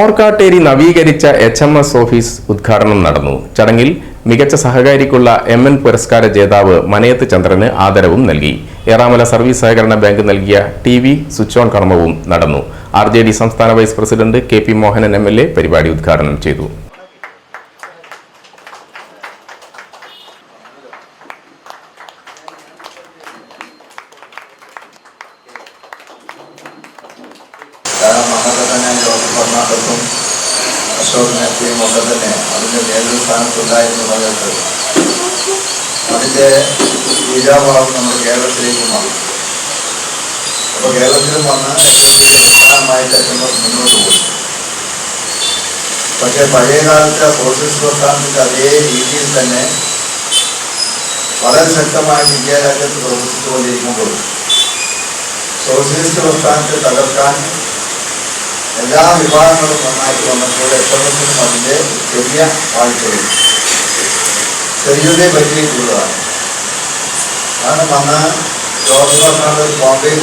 ഓർക്കാട്ടേരി നവീകരിച്ച H M S office ഉദ്ഘാടനം നടന്നു. ചടങ്ങിൽ മികച്ച സഹകാരിക്കുള്ള എം എൻ പുരസ്കാര ജേതാവ് മനയത്ത് ചന്ദ്രന് ആദരവും നൽകി. ഏറാമല സർവീസ് സഹകരണ ബാങ്ക് നൽകിയ ടി വി സ്വിച്ച് ഓൺ കർമ്മവും നടന്നു. ആർ ജെ ഡി സംസ്ഥാന vice president K P Mohanan M L A പരിപാടി ഉദ്ഘാടനം ചെയ്തു. തന്നെ ജോസഫ് ഫെർണാണ്ടസും അശോക് നെറ്റിയും ഒക്കെ തന്നെ അതിൻ്റെ നേതൃസ്ഥാനത്തുണ്ടായിരുന്ന സമയത്ത് അതിൻ്റെ വീരാഭാവം നമ്മുടെ കേരളത്തിലേക്ക് വന്നു അപ്പോൾ കേരളത്തിലും വന്ന് പ്രധാനമായിട്ട് എത്തുമ്പോൾ മുന്നോട്ട് പോയി പക്ഷേ പഴയ കാലത്തെ സോഷ്യലിസ്റ്റ് പ്രസ്ഥാനത്തിൻ്റെ അതേ രീതിയിൽ തന്നെ വളരെ ശക്തമായിട്ട് ഇന്ത്യ രാജ്യത്ത് പ്രവർത്തിച്ചുകൊണ്ടിരിക്കുമ്പോൾ സോഷ്യലിസ്റ്റ് പ്രസ്ഥാനത്തെ തകർക്കാൻ എല്ലാ വിഭാഗങ്ങളും നന്നായിട്ട് വന്നപ്പോൾ എത്രത്തിനും അതിന്റെ ചെറിയ വാഴ്ചകൾ ചെറിയതേ പറ്റിയിട്ടുള്ളതാണ് കാരണം അന്ന് ജോർജ് ബോംബെയിൽ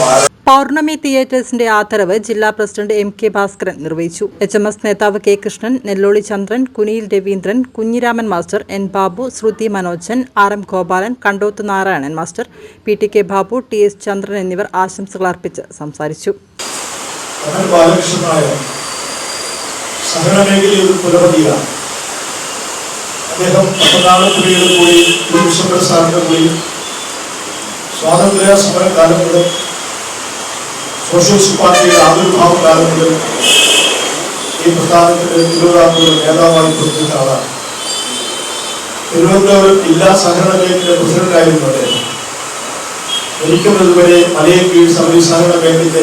ഭാരത പൗർണമി തിയേറ്റേഴ്സിന്റെ ആദരവ് ജില്ലാ പ്രസിഡന്റ് എം കെ ഭാസ്കരൻ നിർവഹിച്ചു. എച്ച് എം എസ് നേതാവ് K Krishnan Nelloli Chandran Kuniyil Raveendran Kunhiraman master N Babu Sruthi Manojan R M Gopalan Kandoth Narayanan master P T K Babu T S Chandran എന്നിവർ ആശംസകൾ അർപ്പിച്ച് സംസാരിച്ചു. കമൽ ബാലകൃഷ്ണൻ നായർ സഹകരണ മേഖലയിൽ ഒരു പുലപതിയാണ് അദ്ദേഹം പത്തനാളപ്പുഴയുടെ കൂടി വിശ്വംബര സാറിന്റെ കൂടി സ്വാതന്ത്ര്യ സമരകാലം മുതൽ സോഷ്യലിസ്റ്റ് പാർട്ടിയുടെ ആവിർഭാവ കാലം മുതൽ ഈ പ്രസ്ഥാനത്തിന്റെ തിരുവിതാംകൂർ നേതാവായി പ്രവർത്തിച്ച ആളാണ്. തിരുവനന്തപുരം ജില്ലാ സഹകരണ ബാങ്കിന്റെ പ്രസിഡന്റായിരുന്നു അദ്ദേഹം. ഒരിക്കലും ഇതുവരെ മലയെ കീഴ് സർവീസ് സഹകരണ ബാങ്കിന്റെ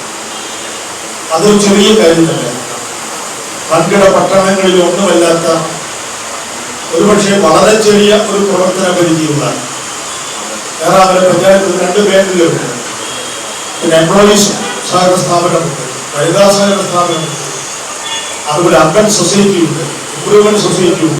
അതൊരു ചെറിയ കാര്യമല്ല വൻകിട പട്ടണങ്ങളിൽ ഒന്നുമല്ലാത്ത ഒരുപക്ഷെ വളരെ ചെറിയ ഒരു പ്രവർത്തന പരിധിയുള്ള ഏറാമല പഞ്ചായത്തിൽ രണ്ട് ബാങ്കുകളുണ്ട് പിന്നെ എംപ്ലോയീസ് സഹകരണ സ്ഥാപനമുണ്ട്. വനിതാ സഹകരണ സ്ഥാപനമുണ്ട്. അതുപോലെ അർബൻ സൊസൈറ്റി ഉണ്ട്. ഇംപ്രൂവ്മെന്റ് സൊസൈറ്റി ഉണ്ട്.